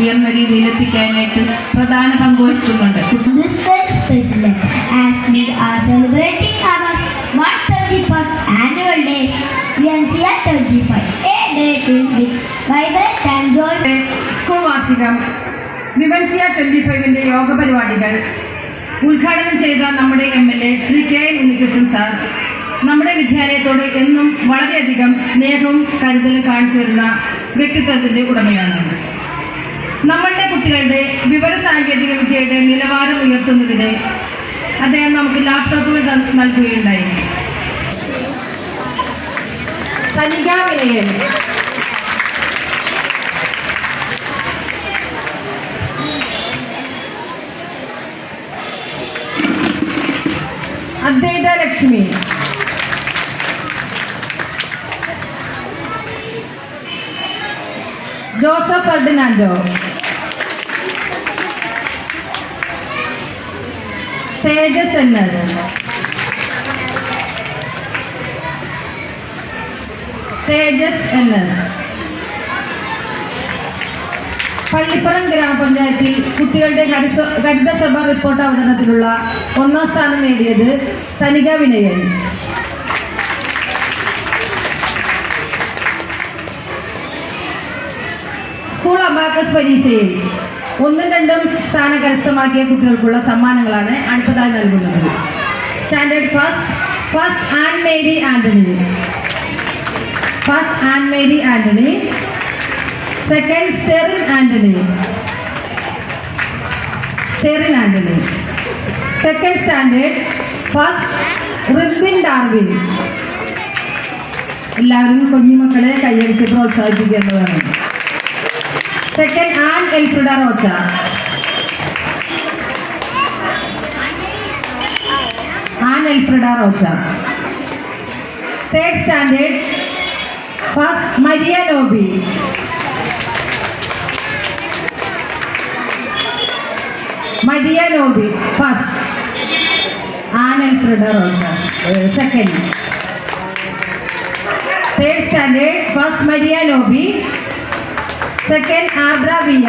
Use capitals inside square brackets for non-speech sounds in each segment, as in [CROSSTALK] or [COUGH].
ഉയർന്ന രീതിയിൽ എത്തിക്കാനായിട്ട് പ്രധാന പങ്ക് വഹിക്കുന്നുണ്ട്. This very as we are celebrating our 131st annual day, UNCR 35, a day filled with vibrant and joyful. School വാർഷികം വിവൻസിയ ട്വന്റി ഫൈവിന്റെ യോഗ പരിപാടികൾ ഉദ്ഘാടനം ചെയ്ത നമ്മുടെ M L A Shri K N Unnikrishnan sir നമ്മുടെ വിദ്യാലയത്തോട് എന്നും വളരെയധികം സ്നേഹവും കരുതലും കാണിച്ചു വരുന്ന വ്യക്തിത്വത്തിന്റെ ഉടമയാണ്. നമ്മളുടെ കുട്ടികളുടെ വിവര സാങ്കേതിക വിദ്യയുടെ നിലവാരം ഉയർത്തുന്നതിന് അദ്ദേഹം നമുക്ക് ലാപ്ടോപ്പുകൾ നൽകുകയുണ്ടായി. Kanika Vinayan. Advaita Lakshmi. Joseph Ferdinando Tejas N S. Tejas N S. Pallippuram ഗ്രാമപഞ്ചായത്തിൽ കുട്ടികളുടെ ഹരിത ഹരിതസഭ റിപ്പോർട്ട് അവതരണത്തിലുള്ള ഒന്നാം സ്ഥാനം നേടിയത് തനിക വിനയൻ. അബാക്കസ് പരീക്ഷയിൽ ഒന്നും രണ്ടും സ്ഥാനം കരസ്ഥമാക്കിയ കുട്ടികൾക്കുള്ള സമ്മാനങ്ങളാണ് അടുത്തതായി നൽകുന്നത്. Standard first first and Mary Antony first and Mary Antony second Sterin Antony Sterin Antony second standard first Ribin Darwin എല്ലാവരും കുഞ്ഞുമക്കളെ കൈയടിച്ച് പ്രോത്സാഹിപ്പിക്കേണ്ടതാണ് second Ann Elfrida Rocha Ann Elfrida Rocha third standard first Maria Lobi Maria Lobi first Ann Elfrida second third standard first Maria Lobi second Adra Bia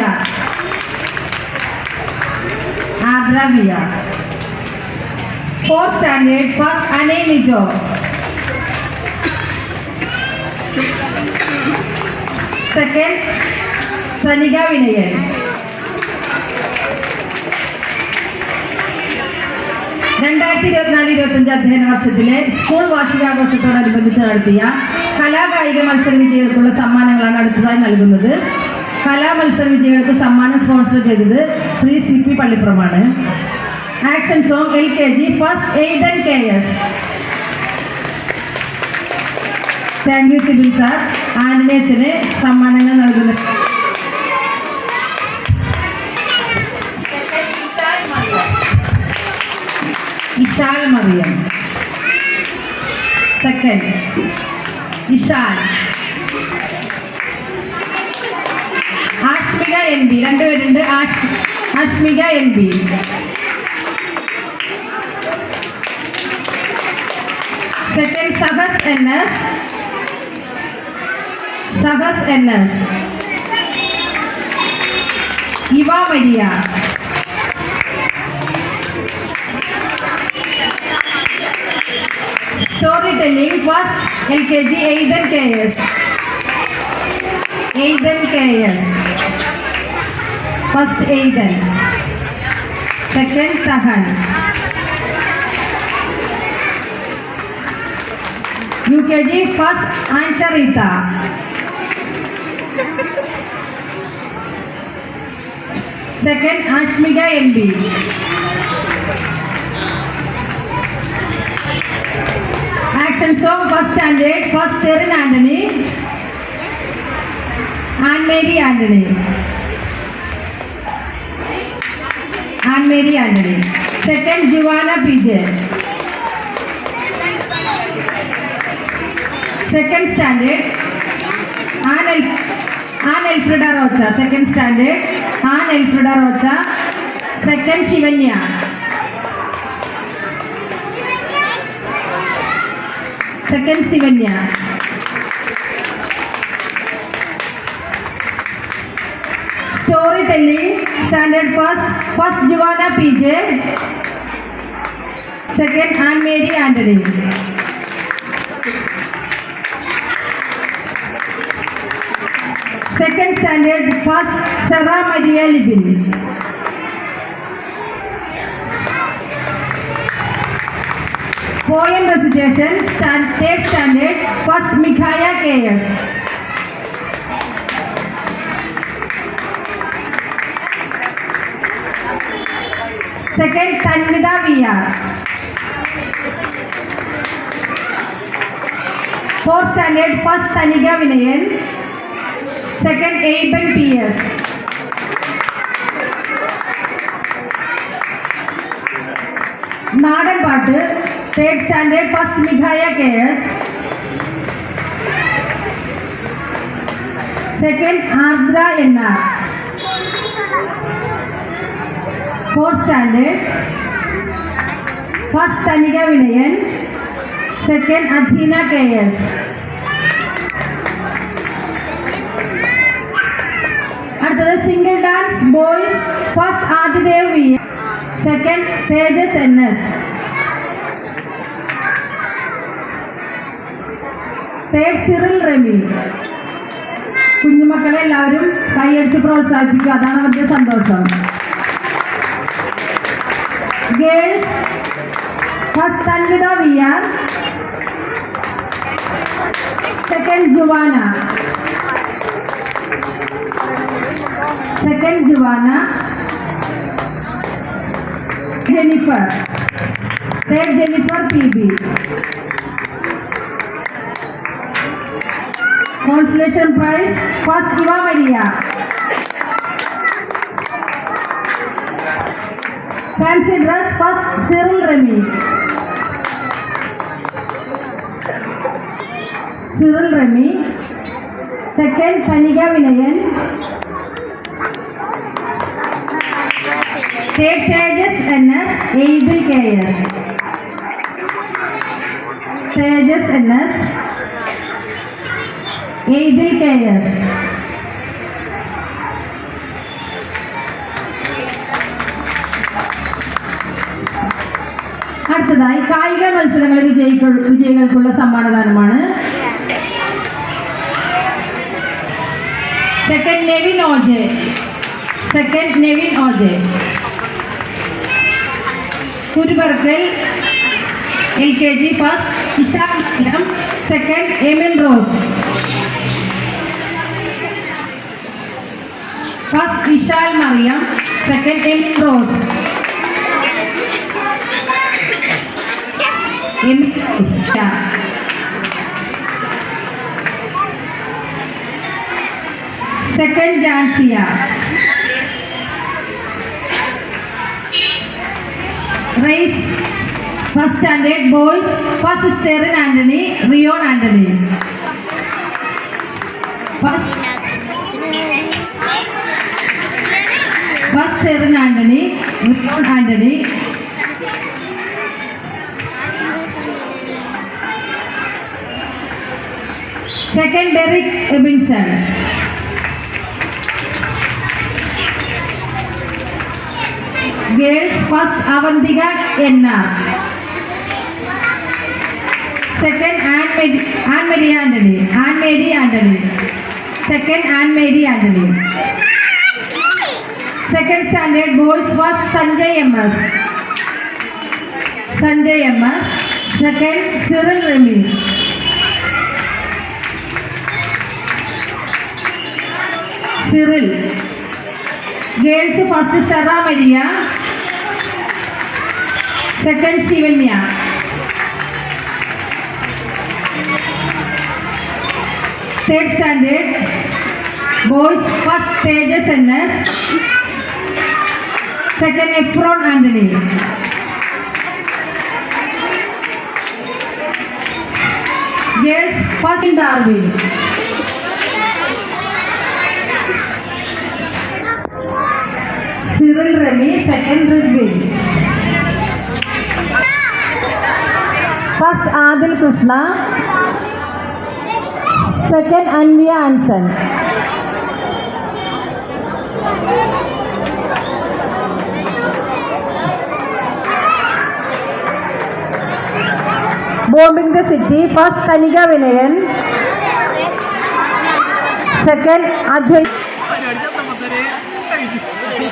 Adra Bia fourth standard first Ane Nijo. Second Sanika Vinayan. രണ്ടായിരത്തി ഇരുപത്തിനാല് ഇരുപത്തഞ്ച് അധ്യയന വർഷത്തിലെ school വാർഷികാഘോഷത്തോടനുബന്ധിച്ച് നടത്തിയ കലാകായിക മത്സര വിജയികൾക്കുള്ള സമ്മാനങ്ങളാണ് അടുത്തതായി നൽകുന്നത്. കലാ മത്സര വിജയികൾക്ക് സമ്മാനം സ്പോൺസർ ചെയ്തത് Shri C P പള്ളിപ്പുറമാണ്. Action song L K G first Aiden K S thank you Sibin sir Anthony അച്ഛന് സമ്മാനങ്ങൾ നൽകുന്നു. Ishal Mariyam. Second Ishal Ashmika N B രണ്ടുപേരുണ്ട്. Ash Ashmika N B second Sahas N S. Sahas N S. Eva Maria. Story telling first L K G Aidan K S Aidan K S First Aiden, Second Tahan. UKG first Ansharita. Second Ashmiga MB. Action song first standard, first Erin Anthony and Mary Anthony. Mary Anthony second Juana P J. Second standard. Ann Ann Elfrida Rocha. Second standard. Ann Elfrida Rocha. Second Shivanya. Second Shivanya. Story telling standard first first Juana P J second and Mary Anthony second standard first सरा Maria Libin Poem recitation, stand, third standard, first Mikhaya K.S. Second, Tanvida VR. Fourth standard, first Tanika Vinayan. Second, Aben PS. നാടൻ പാട്ട് third standard first Mithaya K S second Ardra fourth standard first Thanika Vinayan. Second Adheena K S. അടുത്തത് single dance boys first Adidev V. Second Tejas N S. Third Cyril Remy. കുഞ്ഞുമക്കളെ എല്ലാവരും കൈയടിച്ച് പ്രോത്സാഹിപ്പിക്കുക. അതാണ് അവരുടെ സന്തോഷം. Girls first Thanvitha V R second Juana second Juana Jennifer third Jennifer P B consolation prize first fancy dress first Cyril Remy Cyril Remy second Thanika Vinayan third Tejas N S Aithil K വിജയികൾ വിജയികൾക്കുള്ള സമ്മാനദാനമാണ്. Second Nevin O J second Nevin O J Kuruparkal L K G first മലം second Emin Rose first Ishal Mariyam. Second Emin Rose Emin Rose second Jansiya race first standard boys first Sterin Anthony Riyon Anthony first first Sterin Anthony Riyon Anthony Second, Derek Robinson. Girls, first Avantika Enna. Second, Anne Mary, Anthony. Anne Mary Anthony. Second, Anne Mary Anthony. Second standard boys was Sanjay MS. Sanjay MS. Second, Cyril Remy. Cyril. Girls first Sera Maria. Second Shivanya. Third standard boys first Tejas N S second Efron Anthony. Girls first Darwin. Kohli second Brisbin first Adil Krishna second Anviya Anson bombing the city first Thanika Vinayan second Advai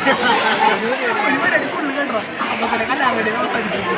[LAUGHS] ഒരുപാട് അടുപ്പുള്ളൂ കേട്ടോ അപ്പൊ കടക്കാൻ വേണ്ടി അവസാനിപ്പിക്കും.